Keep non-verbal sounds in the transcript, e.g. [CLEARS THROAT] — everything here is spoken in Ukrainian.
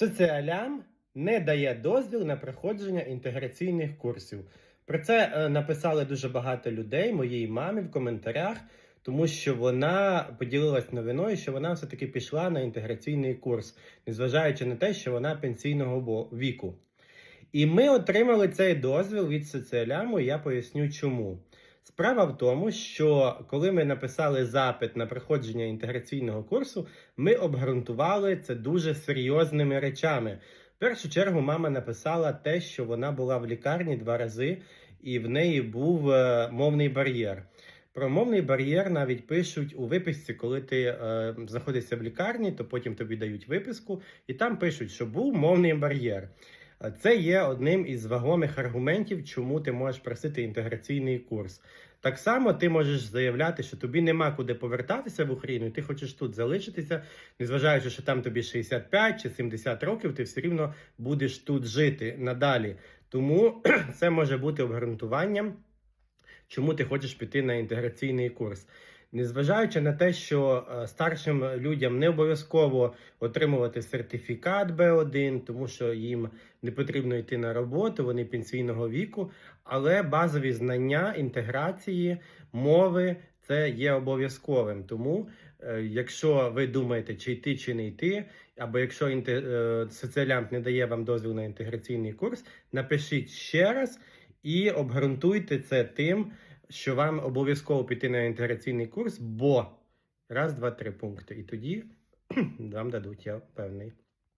Соціалям не дає дозвіл на проходження інтеграційних курсів. Про це е, написали дуже багато людей, моїй мамі в коментарях, тому що вона поділилась новиною, що вона все-таки пішла на інтеграційний курс, незважаючи на те, що вона пенсійного віку. І ми отримали цей дозвіл від соціаляму, і я поясню чому. Справа в тому, що коли ми написали запит на проходження інтеграційного курсу, ми обґрунтували це дуже серйозними речами. В першу чергу мама написала те, що вона була в лікарні два рази, і в неї був е, мовний бар'єр. Про мовний бар'єр навіть пишуть у виписці, коли ти е, знаходишся в лікарні, то потім тобі дають виписку, і там пишуть, що був мовний бар'єр. Це є одним із вагомих аргументів, чому ти можеш просити інтеграційний курс. Так само ти можеш заявляти, що тобі нема куди повертатися в Україну, і ти хочеш тут залишитися, незважаючи, що там тобі 65 чи 70 років, ти все рівно будеш тут жити надалі. Тому [CLEARS THROAT] це може бути обґрунтуванням, чому ти хочеш піти на інтеграційний курс. Незважаючи на те, що е, старшим людям не обов'язково отримувати сертифікат Б1, тому що їм не потрібно йти на роботу, вони пенсійного віку, але базові знання інтеграції мови це є обов'язковим. Тому, е, якщо ви думаєте, чи йти, чи не йти, або якщо е, соціалянт не дає вам дозвіл на інтеграційний курс, напишіть ще раз і обґрунтуйте це тим, що вам обов'язково піти на інтеграційний курс, бо раз, два, три пункти. І тоді [CLEARS THROAT] вам дадуть, я певний.